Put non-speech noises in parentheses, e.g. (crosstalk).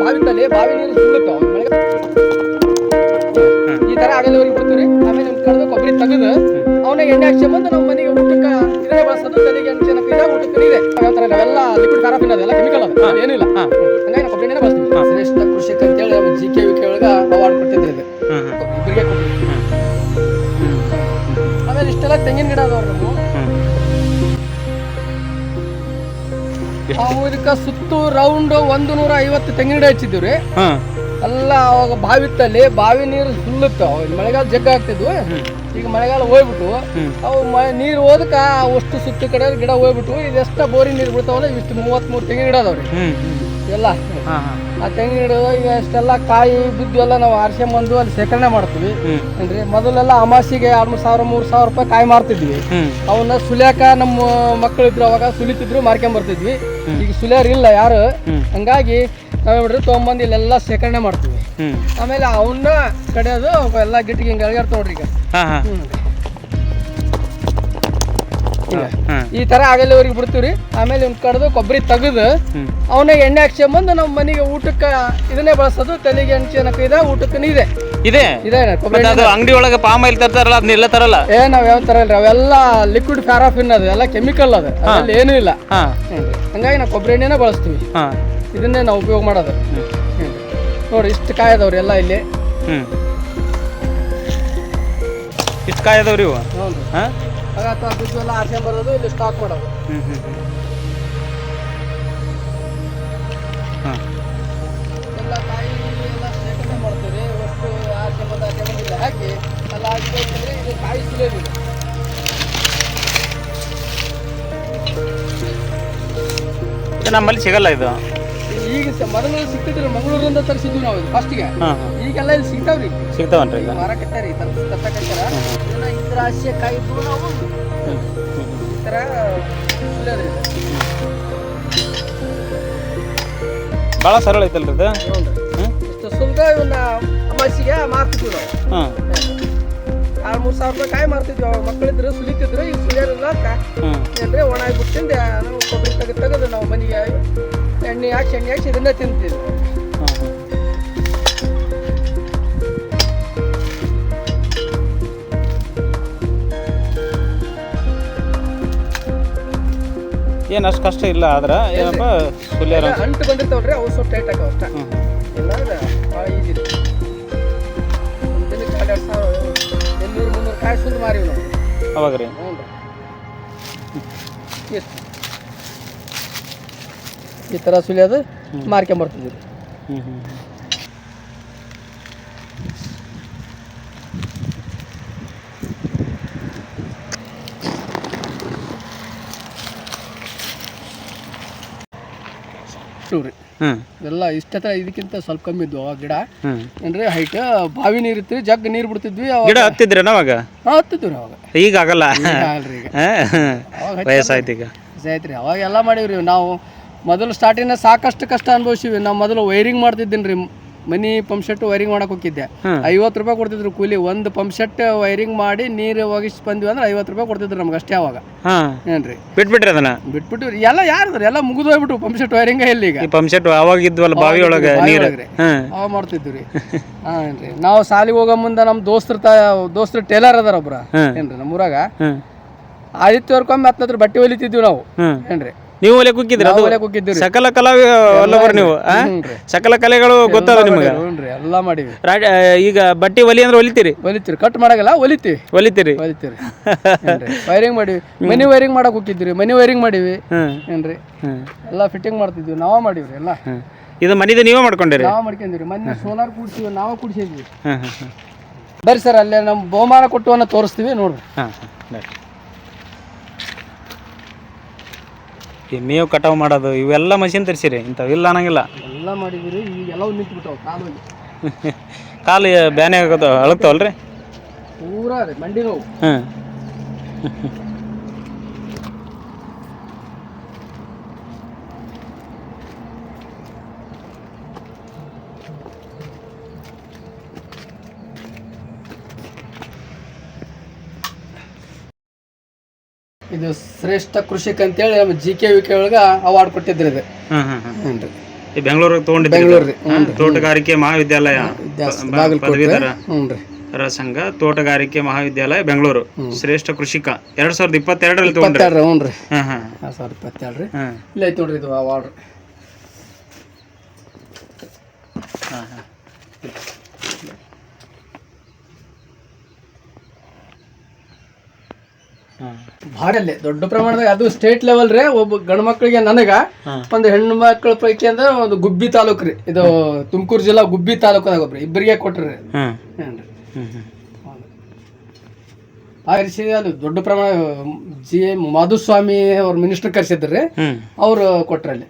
ಬಾವಿ ತಲೆ ಬಾವಿ ನೀರು ಸುಳ್ಳುತ್ತೆ ಈ ತರ ಆಗಲಿವರೆಗೆ ಬಿಡ್ತೀವಿ ಆಮೇಲೆ ನಿಮ್ ಕಡ್ದು ಕೊಬ್ಬರಿ ತೆಗೆದು ಅವನ ಎಣ್ಣೆ ಹಾಕ್ಸ್ಕೊಂಬಂದು ನಮ್ಮ ಮನೆಗೆ ಊಟಕ್ಕೆ ಇದನ್ನೇ ಬಳಸೋದು ತಲೆಗೆ ಚೆನ್ನಕ್ಕೆ ಇದೆ ಊಟಕ್ಕೆ ಯಾವ ಥರ ಎಲ್ಲ ಲಿಕ್ವಿಡ್ ಖಾರ ಅದೆಲ್ಲ ಕೆಮಿಕಲ್ ಅದು ಏನಿಲ್ಲ. ಹಂಗಾಗಿ ನಾವು ಕೊಬ್ಬರಿನೇ ಬಳಸ್ತೀವಿ. ಶ್ರೇಷ್ಠ ಕೃಷಿಕ ಅಂತೇಳಿ ನಮ್ಮ ಜಿ ಕೆ ವಿ ಕೆ ಒಳಗೆ ಅವಾರ್ಡ್ ಕೊಟ್ಟಿದ್ದೆ ಇದು. ಇಬ್ಬರಿಗೆ ಆಮೇಲೆ ಇಷ್ಟೆಲ್ಲ ತೆಂಗಿನ ಗಿಡ ಅದಾವ್ರಿ ನಾವು ನಾವು ಇದಕ್ಕೆ ಸುತ್ತು ರೌಂಡ್ ಒಂದು ನೂರ ಐವತ್ತು ತೆಂಗಿನ ಗಿಡ ಹಚ್ಚಿದ್ವಿ ರೀ ಹಾಂ. ಎಲ್ಲ ಅವಾಗ ಬಾವಿ ಇತ್ತಲ್ಲಿ ಬಾವಿ ನೀರು ಸುಳ್ಳುತ್ತ. ಮಳೆಗಾಲ ಜಗ್ಗ ಆಗ್ತಿದ್ವು. ಈಗ ಮಳೆಗಾಲ ಹೋಗ್ಬಿಟ್ಟು. ಅವು ಮಳೆ ನೀರು ಹೋದಕ್ಕ ಅಷ್ಟು ಸುತ್ತ ಕಡೆ ಗಿಡ ಹೋಗ್ಬಿಟ್ಟು ಇದೆಷ್ಟ ಬೋರಿ ನೀರು ಬಿಡ್ತಾವಲ್ಲ ಇಷ್ಟು ಮೂವತ್ಮೂರು ತೆಂಗಿನ ಗಿಡ ಅದಾವ್ರಿ ಎಲ್ಲ. ಹಾಂ ಹಾಂ. ಆ ತೆಂಗಿನ ಗಿಡ ಈಗ ಅಷ್ಟೆಲ್ಲ ಕಾಯಿ ಬಿದ್ದು ಎಲ್ಲ ನಾವು ಆರ್ಸ್ಕೊಂಬಂದು ಅಲ್ಲಿ ಶೇಖರಣೆ ಮಾಡ್ತೀವಿ. ಏನ್ರಿ? ಮೊದಲೆಲ್ಲ ಅಮಾಸಿಗೆ ಎರಡು ಸಾವಿರ ಮೂರು ಸಾವಿರ ರೂಪಾಯಿ ಕಾಯಿ ಮಾರ್ತಿದ್ವಿ. ಅವನ್ನ ಸುಲಿಯಾಕ ನಮ್ಮ ಮಕ್ಕಳು ಇದ್ರು ಅವಾಗ ಸುಲಿತಿದ್ರು ಮಾರ್ಕೊಂಬರ್ತಿದ್ವಿ ಈಗ ಸುಲಿಯರ್ ಇಲ್ಲ ಯಾರು ಹಾಗಾಗಿ ನಾವೇನ್ರಿ ತೊಗೊಂಬಂದು ಇಲ್ಲೆಲ್ಲ ಶೇಖರಣೆ ಮಾಡ್ತೀವಿ. ಆಮೇಲೆ ಅವನ್ನ ಕಡೆಯೋದು ಎಲ್ಲ ಗಿಟ್ಟಿಗೆ ಹಿಂಗೆ ಅಳಗಾಡ್ತ ನೋಡ್ರಿ ಈಗ. ಈ ತರ ಆಗಲಿವರೆಗೆ ಬಿಡ್ತೀವ್ರಿ. ಆಮೇಲೆ ಇವ್ನ ಕಡ್ದು ಕೊಬ್ಬರಿ ತೆಗೆದು ಅವನ ಎಣ್ಣೆ ಹಾಕ್ಸ್ಕೊಂಬಂದು ನಮ್ಮ ಮನೆಗೆ ಊಟಕ್ಕೆ ಇದನ್ನೇ ಬಳಸೋದು ತಲೆಗೆ ಎಣ್ಣೆ ಇದೆ ಊಟಕ್ಕೂ ಇದೆ. ಇದೆ? ಇದೆ ಅದು ಅಂಗಡಿ ಒಳಗೆ ಪಾಮ್ ಆಯಿಲ್ ತರ್ತಾರಲ್ಲ ಅದನ್ನೆಲ್ಲ ತರಲ್ಲ? ಏ ನಾವ್ ಯಾವ ತರ ಇಲ್ರಿ ಅವೆಲ್ಲ ಲಿಕ್ವಿಡ್ ಪ್ಯಾರಾಫಿನ್ ಅದು ಎಲ್ಲ ಕೆಮಿಕಲ್ ಅದು. ಅದ್ರಲ್ಲಿ ಏನೂ ಇಲ್ಲ. ಹಂಗಾಗಿ ನಾವು ಕೊಬ್ಬರಿ ಎಣ್ಣೆನ ಬಳಸ್ತೀವಿ. ಇದನ್ನೇ ನಾವು ಉಪಯೋಗ ಮಾಡೋದು. ನೋಡಿ ಇಷ್ಟು ಕಾಯದವ್ರಿ ಎಲ್ಲ ಇಲ್ಲಿ. ಇಷ್ಟು ಕಾಯದವ್ರಿ ಇವು? ಹಾಂ? ಇಲ್ಲಿ ಸ್ಟಾಕ್ ಮಾಡೋದು. ಹ್ಞೂ ಹ್ಞೂ ಹ್ಞೂ ಹಾಂ. ಎಲ್ಲ ಕಾಯಿ ಎಲ್ಲ ಶೇಖರಣೆ ಮಾಡ್ತೀವಿ ಅಷ್ಟು ಇಲ್ಲಿ ಹಾಕಿ ಎಲ್ಲ ಹಾಕಿದ್ರೆ ಇದು ಕಾಯಿ ನಮ್ಮಲ್ಲಿ ಸಿಗಲ್ಲ ಇದು. ಈಗ ಸ- ಮೊದಲು ಸಿಕ್ತಿದ್ರು ಮಂಗಳೂರಿಂದ ತರಿಸಿದ್ವಿ ನಾವು ಫಸ್ಟಿಗೆ ಹಾಂ ಹಾಂ. ಈಗೆಲ್ಲ ಇಲ್ಲಿ ಸಿಗ್ತಾವ್ರಿ ಸಿಗ್ತಾವನ್ರಿ ಈಗ? ಮಾರಕತ್ತಾರಿ ತರ್ತಕ್ಕಂತಾರ ಇದನ್ನ ಇದ್ರ ಆಸೆ ಕಾಯಿ ಇದ್ದು ನಾವು. ಈ ಥರ ಇದು. ಭಾಳ ಸರಳ ಐತಲ್ರಿ ಇದು? ನೋಡ್ರಿ. ಇಷ್ಟು ಸುಲ್ಕ ಇವನ್ನ ಅಮಾಸಿಗೆ ಮಾರ್ತಿದ್ವಿ ನಾವು. ಹಾಂ ಎರಡು ಮೂರು ಸಾವಿರ ರೂಪಾಯಿ ಕಾಯಿ ಮಾರ್ತಿದ್ವಿ ಅವಾಗ. ಮಕ್ಕಳಿದ್ರು ಸುಲಿತಿದ್ರು ಈಗ ಸುಲಿಯೋರಿಲ್ಲ ಕಾ- ಹ್ಞೂ ಏನ್ರಿ ಒಣ ಬಿಟ್ಟಿಂದ ನಾವು ಕೊಬ್ಬರಿ ತೆಗೆದು ತೆಗೆದು ನಾವು ಮನೆಗೆ ಎಣ್ಣೆ ಹಾಕಿ ಎಣ್ಣೆ ಹಾಕಿ ಇದನ್ನೇ ತಿಂತೀವಿ. ಏನು ಅಷ್ಟು ಕಷ್ಟ ಇಲ್ಲ ಆದ್ರೆ ಏನಪ್ಪ ಸುಲ್ಯಾರ ಅಂಟು ಬಂದಿರ್ತಾವಲ್ರಿ ಅವು ಸ್ವಲ್ಪ ಟೈಟ್ ಹಾಕೋ ಅಷ್ಟ. ಇಲ್ಲ ಭಾಳ ಈಜಿ ದಿನಕ್ಕೆ ಎರಡು ಸಾವಿರ ಇನ್ನೂರು ಮುನ್ನೂರು ಕಾಯಿ ಮಾರಿ ಮಾರಿವಿ ನಾವು. ಅವಾಗ ರೀ. ಹ್ಞೂ ಎಷ್ಟು? ಈ ಥರ ಸುಲಿಯೋದು ಮಾರ್ಕೊಂಬರ್ತಿದ್ವಿ ಹ್ಞೂ ಹ್ಞೂ ನೋಡ್ರಿ ಹ್ಞೂ ಎಲ್ಲ ಇಷ್ಟ ಇದಕ್ಕಿಂತ ಸ್ವಲ್ಪ ಕಮ್ಮಿ ಇದ್ವು ಅವಾಗ ಗಿಡ. ಅಂದ್ರೆ ಏನ್ರಿ ಹೈಟ್ ಬಾವಿ ನೀರ್ ಇತ್ತು ಜಗ್ ನೀರ್ ಬಿಡ್ತಿದ್ವಿ ಅವಾಗ ಗಿಡ ಹತ್ತಿದ್ರಿ ಅವಾಗ ಹತ್ತಿದ್ವಿ ಅವಾಗ. ಈಗ. ಆಗಲ್ಲ ಈಗ. ವಯಸ್ಸಾಯ್ತು ರೀ ಅವಾಗ ಎಲ್ಲ ಮಾಡೀವ್ರಿ ನಾವು. ಮೊದಲು ಸ್ಟಾರ್ಟಿಂಗ್ ಸಾಕಷ್ಟು ಕಷ್ಟ ಅನುಭವಿಸಿವಿ ನಾವು ಮೊದಲು ವೈರಿಂಗ್ ಮಾಡ್ತಿದ್ದೀನಿ ರೀ. ಮನಿ ಪಂಪ್ ಸೆಟ್ ವೈರಿಂಗ್ ಮಾಡಕ್ ಹೋಗಿದ್ದೆ. ಐವತ್ತು ರೂಪಾಯಿ ಕೊಡ್ತಿದ್ರು ಕೂಲಿ. ಒಂದು ಪಂಪ್ ಸೆಟ್ ವೈರಿಂಗ್ ಮಾಡಿ ನೀರು ಒಗಿಸಿ ಬಂದ್ವಿ ಅಂದ್ರೆ ಐವತ್ತು ರೂಪಾಯಿ ಕೊಡ್ತಿದ್ರು ನಮ್ಗೆ ಅಷ್ಟೇ ಅವಾಗ. ಏನ್ರಿ ಬಿಟ್ಬಿಟ್ರಿ ಅದನ್ನ? ಬಿಟ್ಬಿಟ್ಟು ಎಲ್ಲ ಯಾರದ್ರಿ ಎಲ್ಲ ಮುಗಿದು ಹೋಗ್ಬಿಟ್ಟು ಪಂಪ್ ಸೆಟ್ ವೈರಿಂಗ್ ಎಲ್ಲಿ ಈಗ? ಪಂಪ್ ಸೆಟ್ ಅವಾಗ ಇದ್ವಲ್ಲ ಬಾವಿ ಒಳಗೆ ನೀರು. ಅವಾಗ ಮಾಡ್ತಿದ್ವಿ ರೀ. (laughs) ಏನ್ರಿ ನಾವು ಸಾಲಿಗೆ ಹೋಗೋ ಮುಂದೆ ನಮ್ಮ ದೋಸ್ತ್ರ ತ ದೋಸ್ತರ ಟೇಲರ್ ಅದಾರ ಒಬ್ರ. ಏನ್ರಿ ನಮ್ಮೂರಾಗ ಊರಾಗ? ಆದಿತ್ಯವ್ರಕೊಮ್ಮೆ ಹತ್ತತ್ರ ಬಟ್ಟೆ ಹೊಲಿತಿದ್ವಿ ನಾವು. ಏನ್ರಿ ನೀವು ಒಲೆ ಕುಕ್ಕಿದ್ರಿ ಅದು ಸಕಲ ಕಲಾ ನೀವು ಆ? ಸಕಲ ಕಲೆಗಳು ಗೊತ್ತದ ನಿಮಗೆ? ಹ್ಞೂನ್ರಿ ಎಲ್ಲ ಮಾಡೀವಿ ರಾಜ ಈಗ ಬಟ್ಟಿ ಒಲಿ ಅಂದ್ರೆ ಒಲಿತೀರಿ? ಒಲಿತೀರಿ ಕಟ್ ಮಾಡಲ್ಲ ಹೊಲಿತೀವಿ ಹೊಲಿತೀರಿ ಒಲಿತೀರಿ ವೈರಿಂಗ್ ಮಾಡಿವಿ. ಮನಿ ವೈರಿಂಗ್ ಮಾಡಕ್ ಹೋಗಿದ್ರಿ ಮನಿ ವೈರಿಂಗ್ ಮಾಡೀವಿ. ಹ್ಮ್. ಏನ್ರಿ? ಹ್ಮ್. ಎಲ್ಲ ಫಿಟ್ಟಿಂಗ್ ಮಾಡ್ತಿದ್ವಿ ನಾವ ಮಾಡೀವ್ರಿ ಎಲ್ಲ. ಹ್ಮ್. ಇದು ಮನಿದು ನೀವೇ ಮಾಡ್ಕೊಂಡಿರಿ? ನಾವ ಮಾಡ್ಕೊಂಡಿವ್ರಿ. ಮೊನ್ನೆ ಸೋಲಾರ್ ಕೂಡ್ಸಿವಿ ನಾವ ಕೂಡ್ಸಿದ್ವಿ. ಹ್ಮ್ ಹ್ಮ್ ಹ್ಮ್. ಬರ್ರಿ ಸರ್ ಅಲ್ಲೇ ನಮ್ಮ ಬಹುಮಾನ ಕೊಟ್ಟು ಅನ್ನ ತೋರಿಸ್ತೀವಿ ನೋಡ್ರಿ. ಹಾಂ ಹಾಂ ಬರ್ರಿ. ಈ ಮೇವು ಕಟಾವು ಮಾಡೋದು ಇವೆಲ್ಲ ಮಷಿನ್ ತರಿಸಿರಿ ಇಂಥವಿಲ್ಲ ಅನ್ನಂಗಿಲ್ಲ. ಎಲ್ಲ ಮಾಡಿದಿರಿ ಈಗ ಎಲ್ಲ ನಿಂತ್ಬಿಟ್ಟವು ಕಾಲಲ್ಲಿ (laughs) ಕಾಲು ಬ್ಯಾನೆ ಆಗೋದು ಅಳಗ್ತಾವಲ್ರಿ ಪೂರಾ ರೀ ಮಂಡಿ ನೋವು. ಹ್ಞೂ ಇದು ಶ್ರೇಷ್ಠ ಕೃಷಿಕ ಅಂತೇಳಿ ನಮ್ಮ ಜಿ ಕೆ ವಿ ಕೆ ಒಳಗೆ ಅವಾರ್ಡ್ ಕೊಟ್ಟಿದ್ರಿ ಇದು. ಹ್ಞೂ ಹ್ಞೂ ಹ್ಞೂ ಹ್ಞೂ ರೀ. ಈ ಬೆಂಗಳೂರಿಗೆ ತಗೊಂಡಿದ್ದೆ ಬೆಂಗಳೂರು ರೀ ಹಾ, ತೋಟಗಾರಿಕೆ ಮಹಾವಿದ್ಯಾಲಯ. ವಿದ್ಯಾಸ- ಬ- ಬಾಗಲಕೋಟೆ ಪದವೀಧರ ಹ್ಞೂ ರೀ. ರ ಸಂಘ ತೋಟಗಾರಿಕೆ ಮಹಾವಿದ್ಯಾಲಯ ಬೆಂಗಳೂರು. ಶ್ರೇಷ್ಠ ಕೃಷಿಕ. ಎರಡ್ ಸಾವಿರದ ಇಪ್ಪತ್ತೆರಡರಲ್ಲಿ ತೊಗೊಂಡ್ರಿ? ಇಪ್ಪತ್ತೆರಡು ಹ್ಞೂ ರೀ. ಹಾ ಹಾ ಎರಡು ಸಾವಿರದ ಇಪ್ಪತ್ತೆರಡು ರೀ. ಹಾ ಇಲ್ಲ ಐತೆ ನೋಡ್ರಿ ಇದು ಅವಾರ್ಡ್ ಹಾ ಹಾ. ಹಾ ಭಾರಿ ಅಲ್ಲೇ ದೊಡ್ಡ ಪ್ರಮಾಣದಾಗ ಅದು ಸ್ಟೇಟ್ ಲೆವೆಲ್ ರೀ ಒಬ್ಬ ಗಂಡು ಮಕ್ಕಳಿಗೆ ನನಗ. ಒಂದು ಹೆಣ್ಣು ಮಕ್ಕಳ ಪೈಕಿ ಅಂದ್ರೆ ಒಂದು ಗುಬ್ಬಿ ತಾಲೂಕು ರೀ. ಇದು ತುಮಕೂರು ಜಿಲ್ಲಾ ಗುಬ್ಬಿ ತಾಲೂಕದಾಗ ಒಬ್ರಿ ಇಬ್ಬರಿಗೆ ಕೊಟ್ರಿ ಆರಿಸಿ ಅದು. ದೊಡ್ಡ ಪ್ರಮಾಣ ಜಿ ಮಾಧುಸ್ವಾಮಿ ಅವ್ರ ಮಿನಿಸ್ಟರ್ ಕರೆಸಿದ್ರಿ ಅವ್ರು ಕೊಟ್ರಲ್ಲಿ